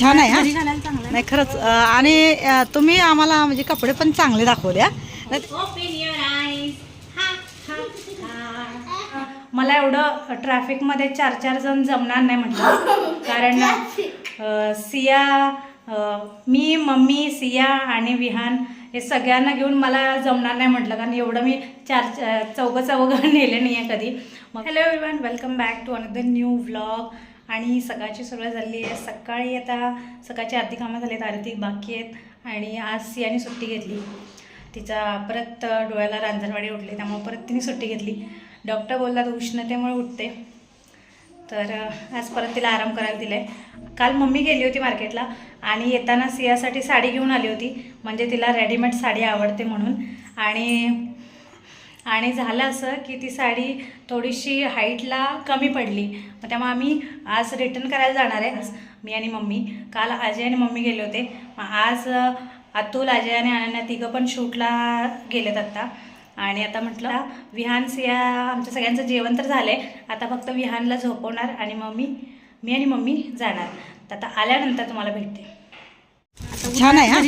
छान आहे हा. घरी घालायला चांगलं आहे. नाही खरंच आणि तुम्ही आम्हाला म्हणजे कपडे पण चांगले दाखवले. मला एवढं ट्रॅफिकमध्ये चार चार जण जमणार नाही म्हटलं. कारण सिया मी मम्मी सिया आणि विहान हे सगळ्यांना घेऊन मला जमणार नाही म्हटलं. कारण एवढं मी चार चौघं चौघं नेले नाही आहे कधी. मग hello everyone welcome back to another new vlog आणि सकाळची सुरुवात झाली आहे. सकाळी आता सकाळची आर्थिक कामं झाली आहेत आरती बाकी आहेत आणि आज सियाने सुट्टी घेतली. तिचा परत डोळ्याला रांजणवाडी उठली त्यामुळे परत तिने सुट्टी घेतली. डॉक्टर बोलतात उष्णतेमुळे उठते. तर आज परत तिला आराम करायला दिला आहे काल मम्मी गेली होती मार्केटला आणि येताना सियासाठी साडी घेऊन आली होती. म्हणजे तिला रेडीमेड साडी आवडते म्हणून. आणि आणि झालं असं की ती साडी थोडीशी हाईटला कमी पडली. मग त्यामुळे आम्ही आज रिटर्न करायला जाणार आहे. आज मी आणि मम्मी. काल अजय आणि मम्मी गेले होते. मग आज अतुल अजय आणि अनन्या तिघं पण शूटला गेलेत आत्ता आणि आता म्हटलं विहान सिया आमच्या सगळ्यांचं जेवण तर झालं आहे आता फक्त विहानला झोपवणार आणि मम्मी मी आणि मम्मी जाणार. तर आता आल्यानंतर तुम्हाला भेटते. छान आहे हा?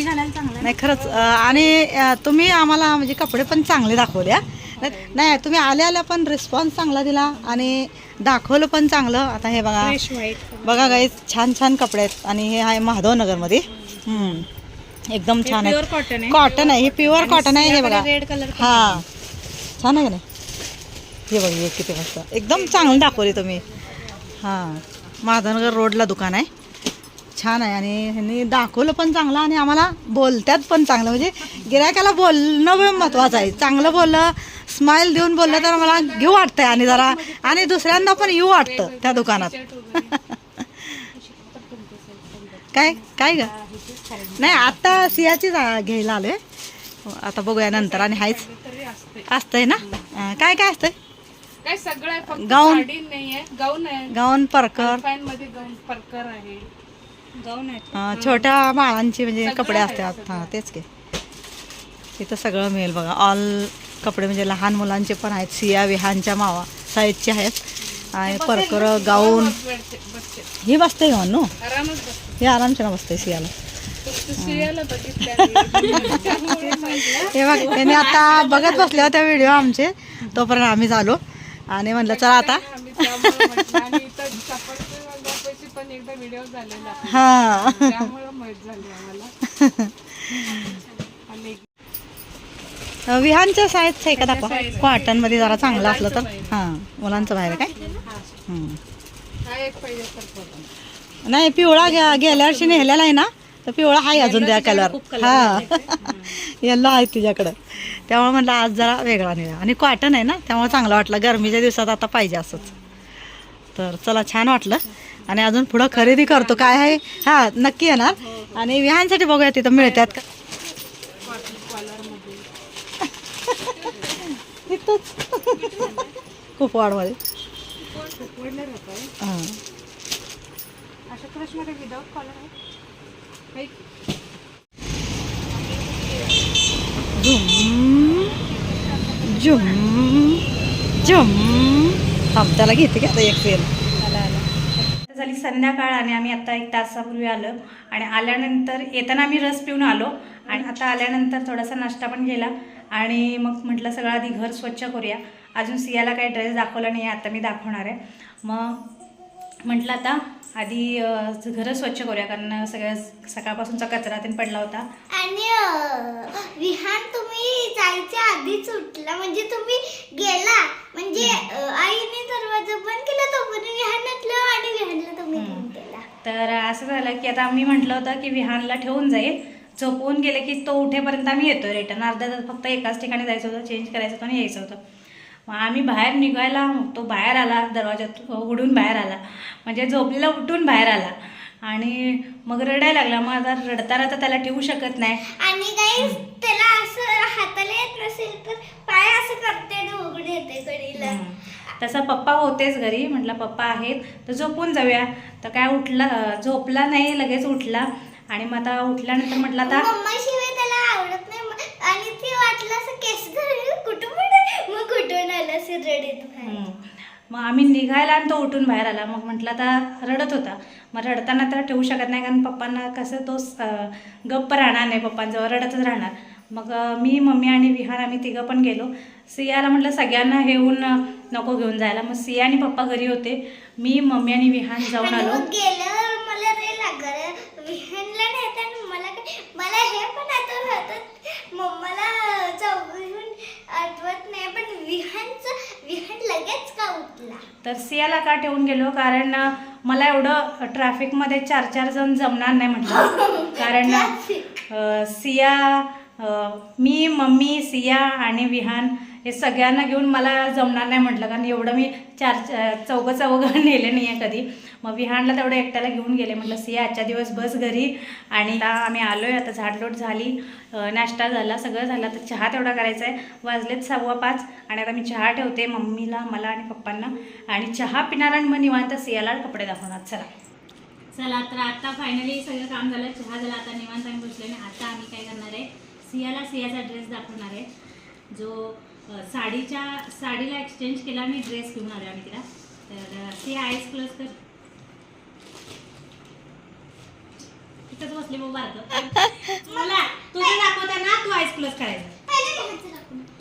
नाही खरंच आणि तुम्ही आम्हाला म्हणजे कपडे पण चांगले दाखवले हा. नाही- तुम्ही आल्या आल्या पण रिस्पॉन्स चांगला दिला आणि दाखवलं पण चांगलं. आता हे बघा. बघा गाई छान छान कपडे आहेत. आणि हे आहे माधवनगरमध्ये हम्म. एकदम छान आहे कॉटन आहे. कॉटन आहे. हे प्युअर कॉटन आहे. हे बघा. रेड कलर हा. छान आहे का नाही? हे बघ हे किती मस्त. एकदम चांगलं दाखवले तुम्ही. हां. माधवनगर रोडला दुकान आहे. छान आहे. आणि ह्यांनी दाखवलं पण चांगलं आणि आम्हाला बोलतात पण चांगलं. म्हणजे गिरायकाला बोलणं महत्त्वाचं आहे. चांगलं बोललं स्माईल देऊन बोललं तर मला घेऊ वाटतंय आणि जरा. आणि दुसऱ्यांदा पण येऊ वाटतं त्या दुकानात. काय? काय ग? नाही आता सियाची घ्यायला आलोय. आता बघूया नंतर आणि हायच. असतंय ना? काय काय असतंय? काय सगळं गाऊन. नाहीये. गाऊन परकर. फाईन मध्ये गाऊन परकर आहे. गाऊन आहे. अं, छोट्या बाळांची म्हणजे कपडे असतात. हां तेच की. इथं सगळं मिळेल बघा. ऑल कपडे म्हणजे लहान मुलांचे पण आहेत सिया विहानच्या मावा साईजचे आहेत. आणि परकर गाऊन. ही बसते घेऊन नो? हे आरामच्या बसते सियाला. हे बघ त्याने आता बघत बसले होते व्हिडिओ आमचे. तोपर्यंत आम्ही झालो. आणि म्हणलं चला आता. आम्ही विहानच्या साईजचं आहे का दाखवा कॉटनमध्ये जरा चांगलं असलं तर. हां मुलांचं बाहेर काय. नाही पिवळा गे- गेल्या वर्षी नेलेला आहे ना तर पिवळा आहे अजून त्या कलर हा. येल्लो आहे तुझ्याकडं त्यामुळे म्हटलं आज जरा वेगळा निळा आणि कॉटन आहे ना त्यामुळे चांगलं वाटलं. गरमीच्या दिवसात आता पाहिजे असंच. तर चला छान वाटलं. आणि अजून पुढं खरेदी करतो. काय आहे? हा नक्की येणार. आणि विहानसाठी बघूया तिथं मिळतात का? तिथंच खूप वाढमध्ये हां. अशा क्रशमध्ये विदाउट कॉलर आहे आहे. की? झुम झुम झुम. थांब त्याला घेते का आता एक फेर आता झाली संध्याकाळ आणि आम्ही आता एक तासापूर्वी आलो आणि आल्यानंतर येताना आम्ही रस पिऊन आलो. आणि आता आल्यानंतर थोडासा नाश्ता पण केला. आणि मग म्हटलं सगळं आधी घर स्वच्छ करूया. अजून सियाला काही ड्रेस दाखवला नाही आहे आता मी दाखवणार आहे. मग म्हटलं आता आधी घरं स्वच्छ करूया कारण सगळ्या सकाळपासूनचा कचरा ते पडला होता. आणि विहान तुम्ही जायच्या आधीच उठला. म्हणजे तुम्ही गेला. म्हणजे आईने दरवाजा बंद केला तोपर्यंत विहान उठलं आणि विहानला तुम्ही तर असं झालं की आता आम्ही म्हटलं होतं की विहानला ठेवून जाईल. झोपवून गेले की तो उठेपर्यंत आम्ही येतो रिटर्न अर्धा तास फक्त एकाच ठिकाणी जायचं होतं चेंज करायचं होतं आणि यायचं होतं. मग आम्ही बाहेर निघायला तो बाहेर आला दरवाज्यात उडून बाहेर आला. म्हणजे झोपलेला उठून बाहेर आला. आणि मग रडायला लागला. मग आता रडता रडता त्याला ठेवू शकत नाही. आणि काही त्याला असं हाताला येत नसेल तर पाय असं करते उघड येते कडीला तसा पप्पा होतेच घरी. म्हटलं पप्पा आहेत तर झोपून जाऊया. तर काय उठला झोपला नाही लगेच उठला. आणि मग आता उठल्यानंतर म्हटलं आता त्याला आवडत नाही. मग- आणि ती वाटलं असं केस धरले. कुठून पडे? मग कुठून आलं असं रडत. मग आम्ही निघायला आणि तो उठून बाहेर आला. मग म्हटलं आता रडत होता. मग रडताना तर ठेवू शकत नाही कारण पप्पांना कसं तो गप्प राहणार नाही पप्पांजवळ रडतच राहणार. मग मी मम्मी आणि विहान आम्ही तिघं पण गेलो. सियाला म्हटलं सगळ्यांना हे होऊन अं, नको घेऊन जायला. मग सिया आणि पप्पा घरी होते. मी मम्मी आणि विहान जाऊन आलो मग गेल्यावर मला ते लागलं विहानला नेताना मला काय मला हे पण आठवत होतं मम्माला चौघून आठवत नाही पण विहानचं विहान लगेच का उठला? तर सियाला का ठेवून गेलो? कारण मला एवढं ट्रॅफिकमध्ये चार चार जण जमणार नाही म्हटलं. कारण अं, सिया अं, मी मम्मी सिया आणि विहान हे सगळ्यांना घेऊन मला जमणार नाही म्हटलं कारण एवढं मी चार चौघं चौघं नेले नाही आहे कधी. मग विहानला तेवढं एकट्याला घेऊन गेले. म्हटलं सिया आजच्या दिवस बस घरी. आणि आता आम्ही आलो आहे आता झाडलोट झाली. नाश्ता झाला सगळं झालं. तर चहा तेवढा करायचा आहे. वाजलेत सव्वा पाच. आणि आता मी चहा ठेवते मम्मीला मला आणि पप्पांना. आणि चहा पिणार आणि मग निवांत सियाला कपडे दाखवणार. चला. चला तर आता फायनली सगळं काम झालं. चहा झाला. आता निवांत आम्ही बसलो आणि आता आम्ही काय करणार आहे? सियाला सियाचा ड्रेस दाखवणार आहे. जो साडीच्या साडीला एक्सचेंज केला आणि ड्रेस घेऊन आलो आम्ही तिला. तर सिया आईस क्लोज कर. तिथंच बसले मग बारक. मला तुझं दाखवताना तू आईस क्लोज करायचं.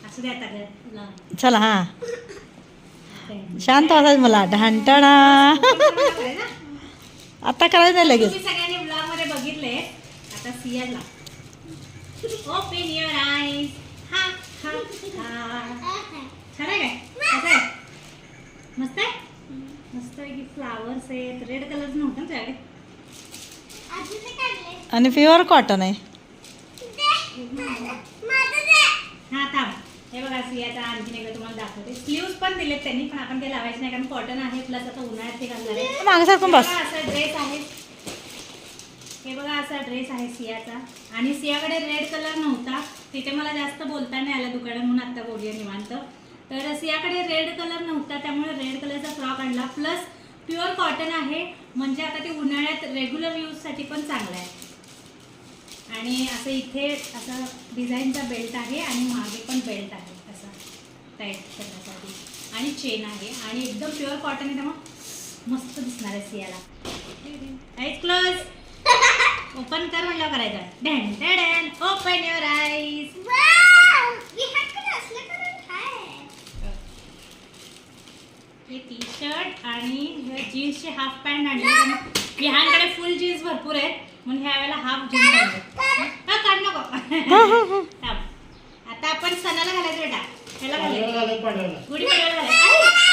असं द्या आता. चला हा. शांत वाजायचं मला. ढांटणा आता करायचं नाही लगेच. सगळ्यांनी ब्लॉगमध्ये बघितले. आता सियाला. ओपन युअर हा छान आहे. काय कसं आहे. मस्त आहे? मस्त आहे की फ्लावर्स आहेत. रेड कलर नव्हतं ना तुझ्याकडे? आधी ते काढले. आणि प्युअर कॉटन आहे. हा थांब. हे बघा सियाचा आणखीन एकदा तुम्हाला दाखवते. स्लीव्स पण दिलेत त्यांनी पण आपण ते लावायचे नाही कारण कॉटन आहे प्लस आता उन्हाळ्यात ते घालणार आहे मागे सारखून बस. बघा असा ड्रेस आहे हे बघा असा ड्रेस आहे सियाचा. आणि सियाकडे रेड कलर नव्हता. तिथे मला जास्त बोलता नाही आला दुकानात म्हणून आता बोलूया निवांत. तर सियाकडे रेड कलर नव्हता त्यामुळे रेड कलरचा फ्रॉक आणला. प्लस प्युअर कॉटन आहे. म्हणजे आता ते उन्हाळ्यात रेग्युलर यूजसाठी पण चांगलं आहे. आणि असं इथे असं डिझाईनचा बेल्ट आहे आणि मागे पण बेल्ट आहे असा टाईट करण्यासाठी. आणि चेन आहे. आणि एकदम प्युअर कॉटन आहे त्यामुळे मस्त दिसणार आहे सियाला. आईज क्लोज ओपन कर म्हणलं करायचं. Dan dan open your eyes आहे. हे टी शर्ट आणि हे जीन्सचे हाफ पॅन्ट आणले विहानकडे फुल जीन्स भरपूर आहेत. म्हणून ह्या वेळेला हाफ जीन्स आणले हा काढ नको. थांब. आता आपण सणाला घालायचं बेटा. ह्याला घालायचं. गुढी पाडव्याला घालायचं.